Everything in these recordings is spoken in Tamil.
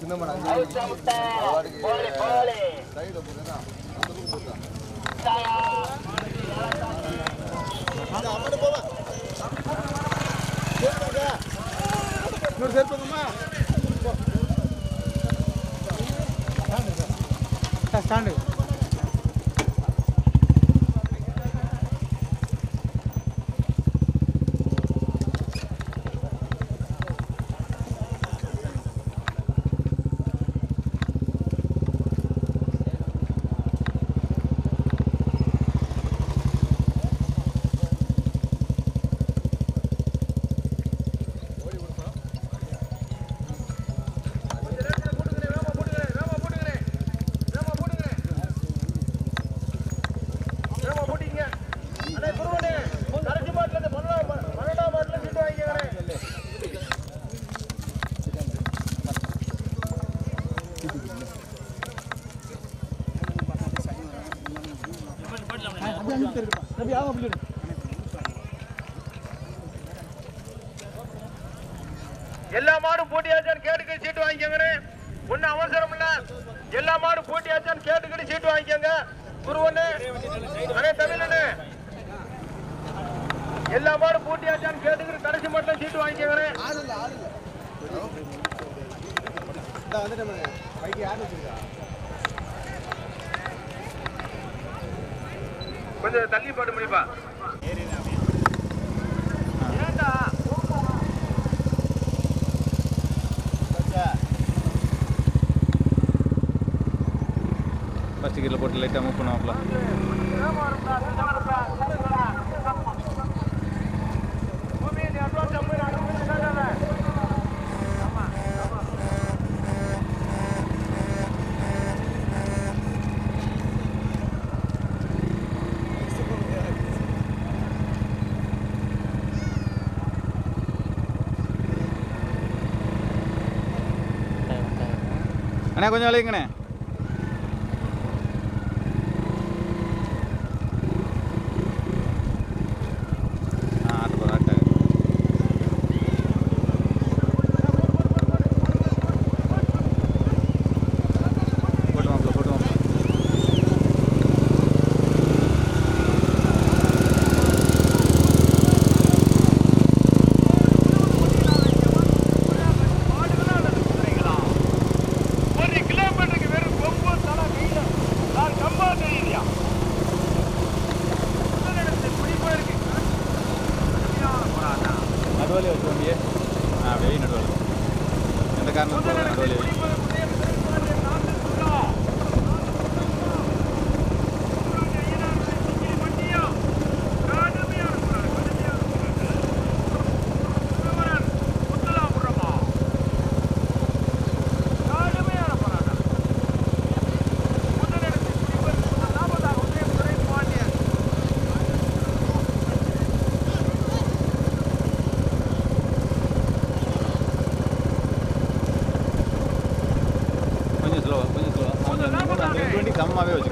சின்ன மரம் சைடு போதுனா இன்னொரு ஸ்டாண்டு ரவி ஆகும் அப்படி சொல்லு எல்லா மாடும் போட்டியாச்சான்னு கேட்டுக்கிட்டு சீட்டு வாங்கிக்கோங்க ஒன்னும் அவசரம் இல்ல எல்லா மாடு போட்டியாச்சான்னு கேட்டுக்கிட்டு சீட்டு வாங்கிக்கோங்க. குருவண்ணு அண்ணே தமிழண்ணு. எல்லா மாடு போட்டியாச்சான்னு கேட்டுக்கிட்டு கடைசி மட்டும் சீட்டு வாங்கிக்கோங்க. கொஞ்சம் தள்ளி போட்டு முடிப்பா. ஃபஸ்ட்டு கீழே போட்டு லைட்டாக மூவ் பண்ணுவாப்ல அண்ணா கொஞ்சம் விளையுங்கண்ணே ரெண்டு வண்டி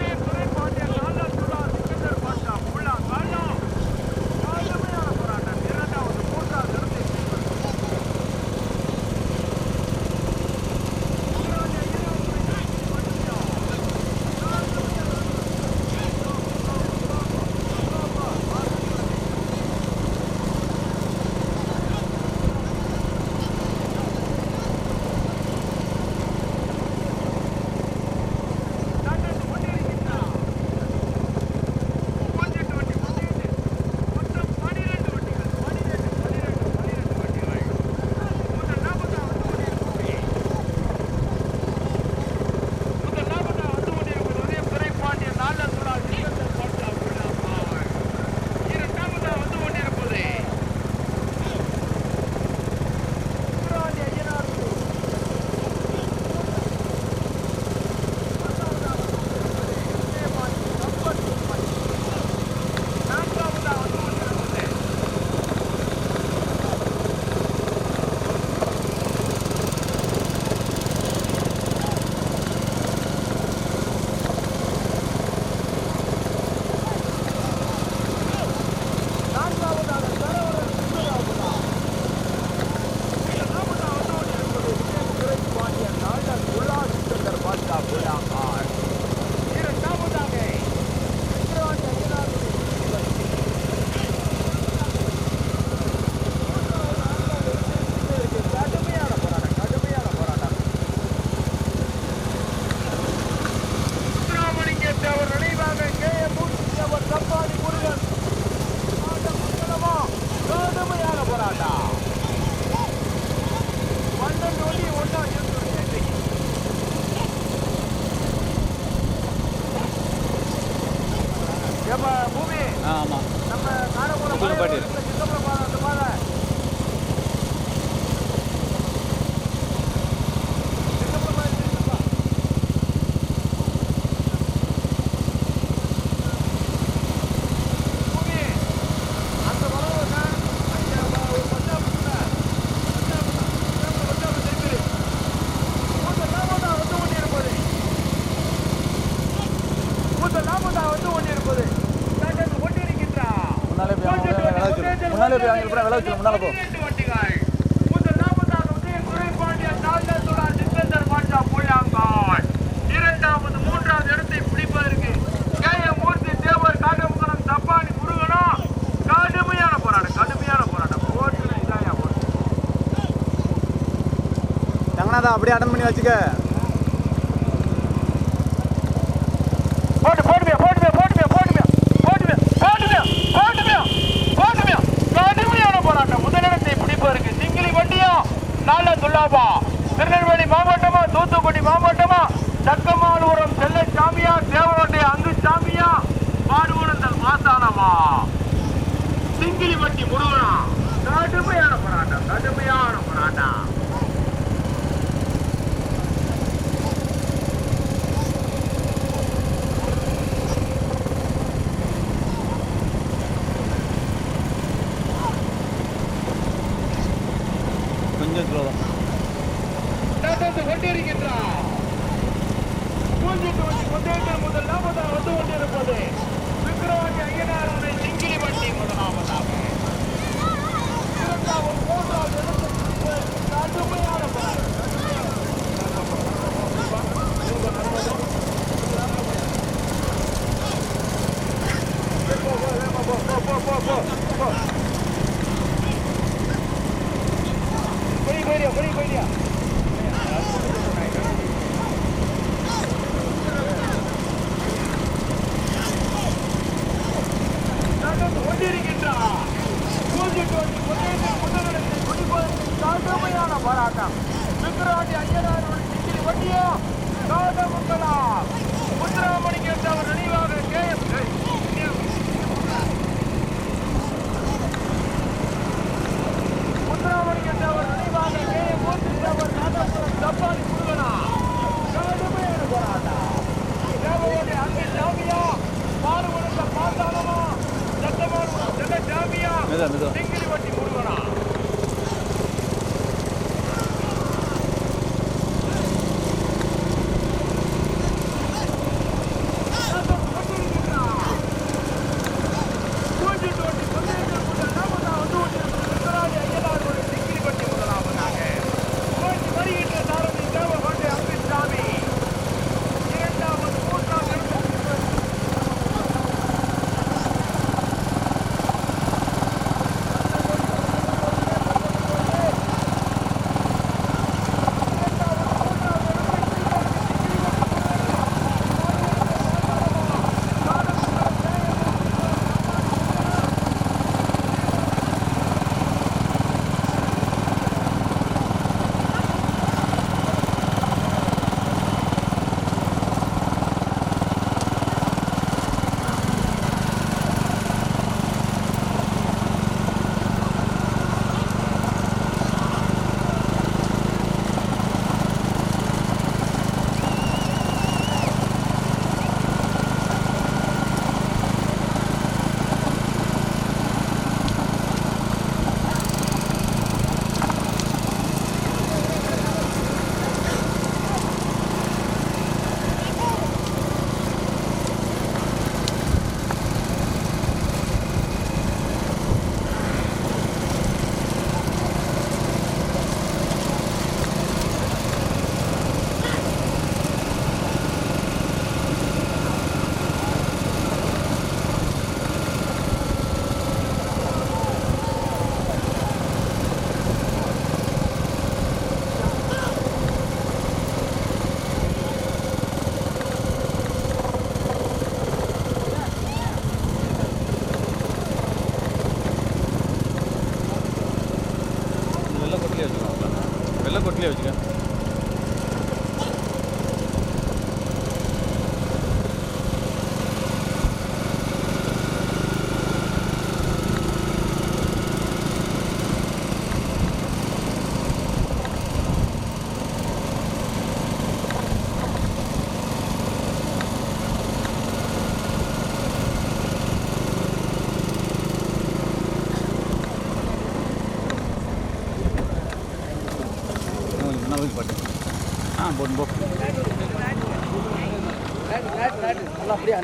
இருபத்தி நாலு அப்புறம் விளை வச்சு முன்னால போ. இரண்டாவது மூன்றாவது இடத்தை பிடிப்பதற்கு கே எம் மூர்த்தி தேவர் காட்டமுகனம் தப்பானி முருகனும் கடுமையான போராட்டம் கடுமையான போராட்டம். போட்டியில் இதான் போராட்டம் அப்படியே அட்டன் பண்ணி வச்சுக்க. பாபா திருநெல்வேலி மாவட்டமா தூத்துக்குடி மாவட்டமா தக்கமானபுரம் செல்ல சாமியா தேவனுடைய அங்கு சாமியா பாடுபடுங்கள் மாசானமா வட்டி முருகனா. Vamos lá!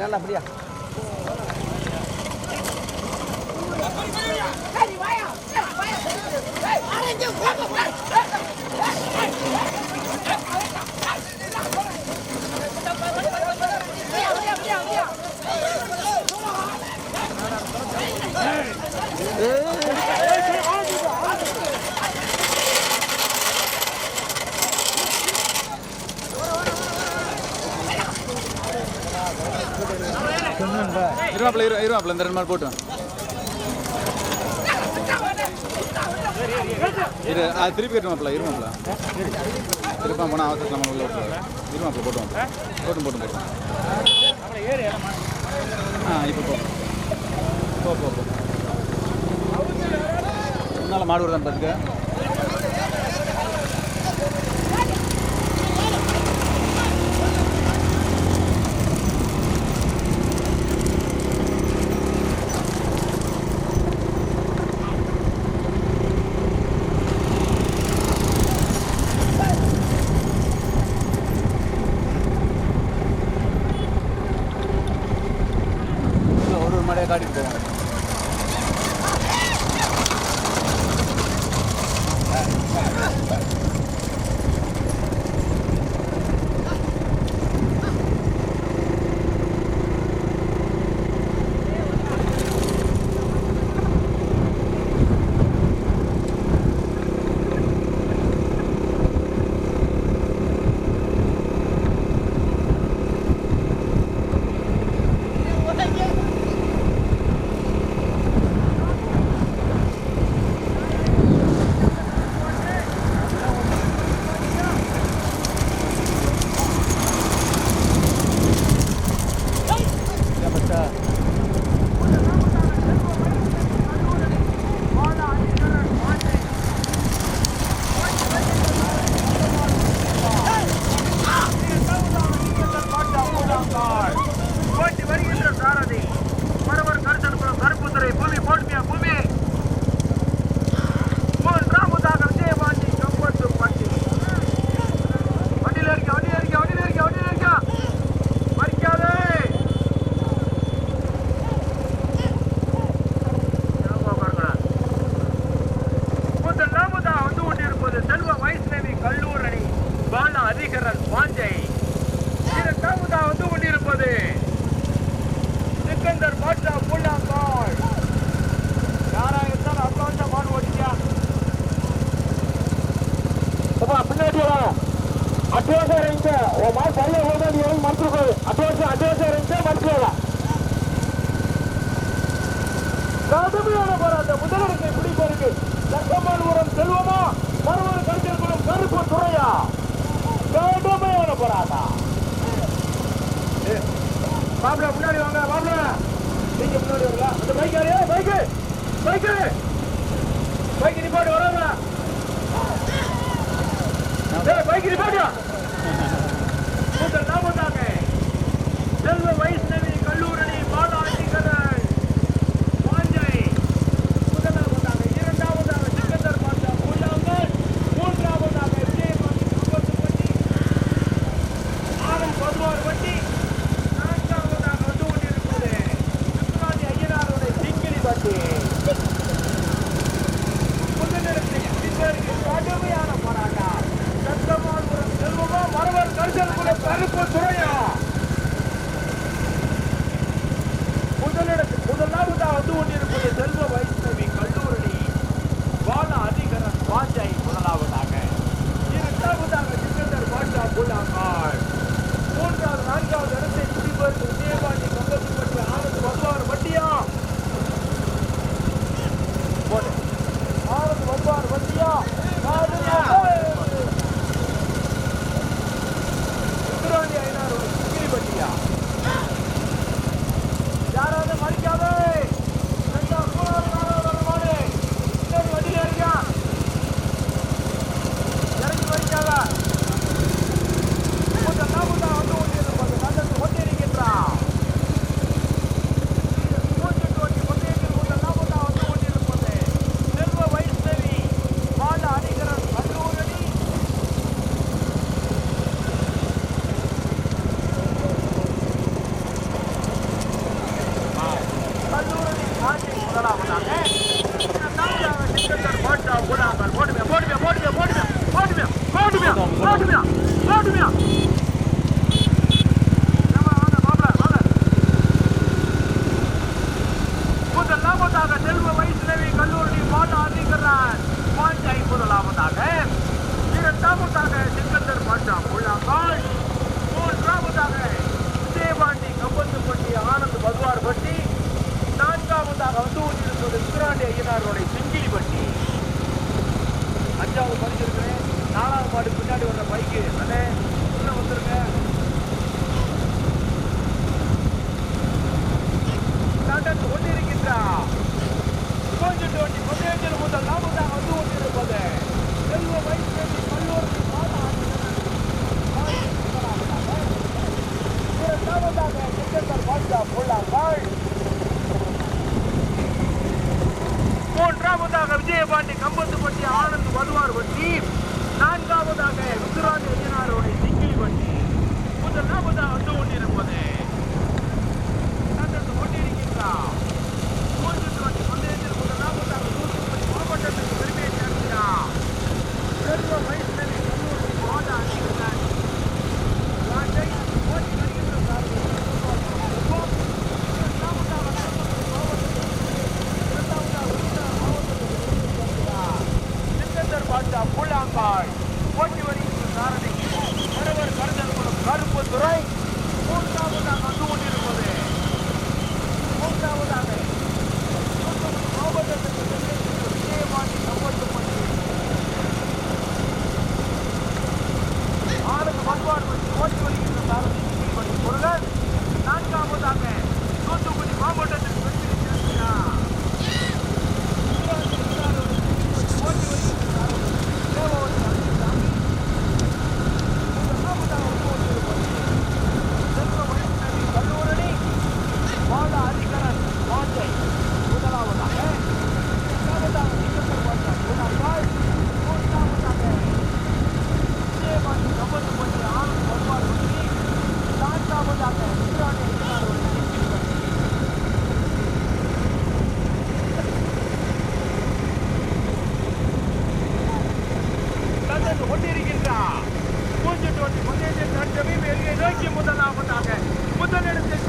Janganlah beriak. Lah. இருவாப்பில் இரு இருவாப்பில் இந்த ரெண்டு மாதிரி போட்டு இரு அது திருப்பி கட்டுமாப்பில் இருமாப்பில் திருப்பா போனால் அவசரத்தில் நம்ம உள்ள விட்டுருவாங்க இருமாப்பில் போட்டுவோம் போட்டும் போட்டும் போட்டும். ஆ இப்போ போ. போ போ போ. முன்னால் மாடு வருதான் பார்த்துக்க கடுமையான போராட்டம். முதலிடத்தை பிடிப்பதற்கு லட்சமானபுரம் செல்வமா? மறுவர் மறுபடியும் குளம் கருப்பு துறையா? கடுமையான போராட்டம். மாப்பிள முன்னாடி வாங்க மாப்பிள நீங்க முன்னாடி வாங்க. அந்த பைக் யாரு? பைக்கு பைக்கு பைக் நிப்பாட்டு வராங்க பைக் நிப்பாட்டு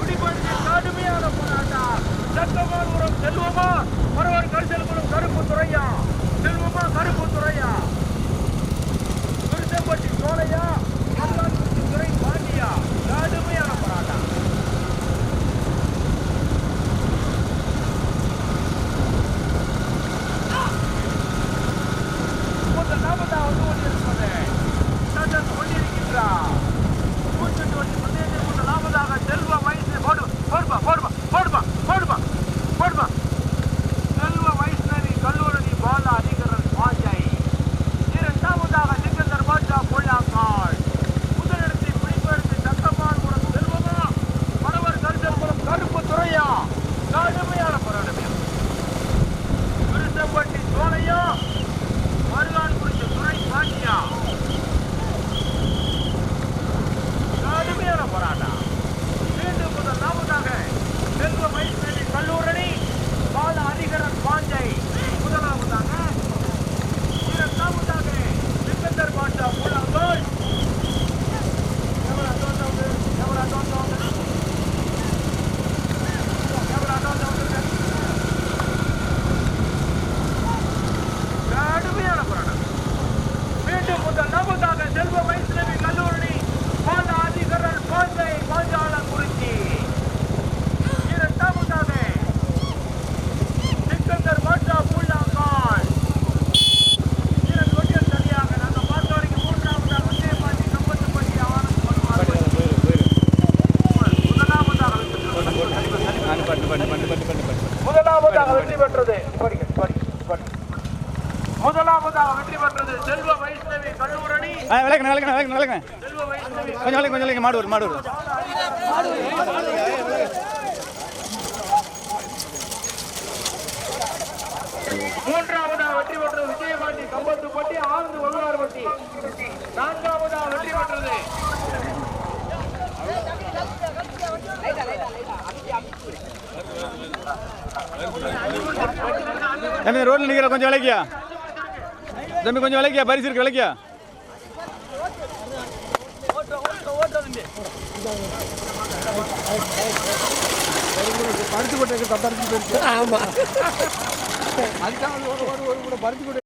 குடிமக்களின் கடுமையான போராட்டம். சட்டமான உரம் செல்வமா? ஒருவர் கரிசல் குழு கருப்பு துறையா? செல்வமா? கருப்பு துறையா? திருச்சம்பட்டி சோலையா? துறை பாண்டியா? கடுமையான மாடு மாடு மூன்றாவதா வெற்றி பெற்றது விஜயபாண்டி கம்பத்து போட்டி ஆழ்ந்து வள்ளுவார் போட்டி. நான்காவதா வெற்றி பெற்றது. தம்பி ரோட்ல நிக்கிற கொஞ்சம் விலைக்கியா தம்பி கொஞ்சம் விலைக்கியா பரிசு இருக்கு விலைக்கியா பருத்தி கொட்டைக்கு தத்தரிச்சு போயிருக்கு ஆமாம் அதுக்காக ஒரு ஒரு கூட பருத்தி கொட்டை